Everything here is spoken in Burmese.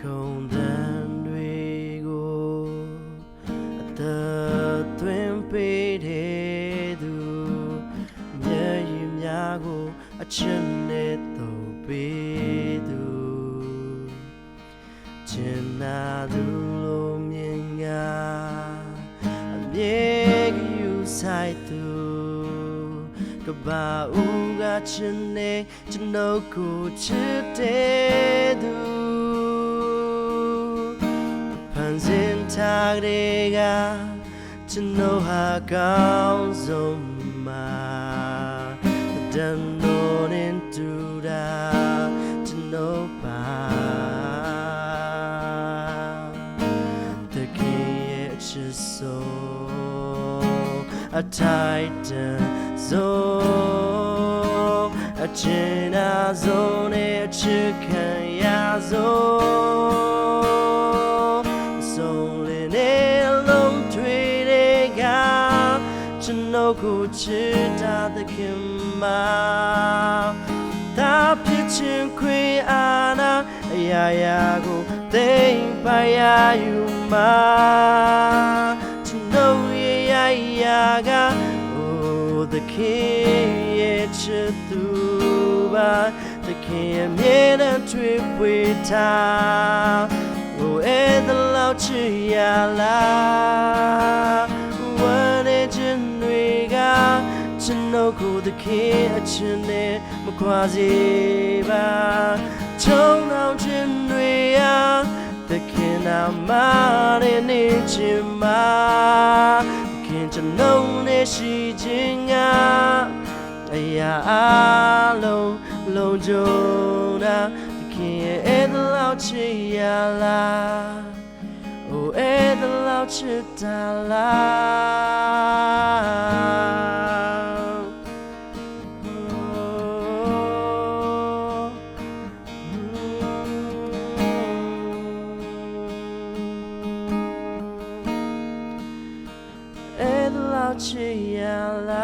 ခုန်တန်တွေကိုအသာသွင်းပေးတဲ့သူမျက်ရည်များကိုအချစ်နဲ့တော့ပေးသူချင်နာသူလိုမြင်ငါအမြဲကယူဆိုင်သူကဘာဦးကချင်နေကျွန်ုပ်ကိုချစ်တဲ့သူ agregar to know how comes on my done on into that to know the key it is so a titan so a china zone on တို့ကိုချစ်တာသခင်မှာသာဖြစ်ခြင်းခွေအာနာအရာရာကိုသိမ့်ပါရယူမှာသူတို့ရဲ့ရာရာကအိုသခင်ရဲ့ချစ်သူပါသခင်ရဲ့မြဲတမ်းတွေ့ပွေတာအိုအဲ့ဒါလောက်ချစ်ရလား တို့ကိုသခင်အချင်းနဲ့မခွာစေပါချုံအောင်ခြင်းတွေအားသခင်နာမနဲ့နေခြင်းမှာသခင်ကျွန်တော်နဲ့ရှိခြင်းကအရာအလုံးလုံးကြုံတာသခင်ရဲ့အဲ့လောက်ချစ်ရလား Oh, အဲ့လောက်ချစ်တာလား 起眼来。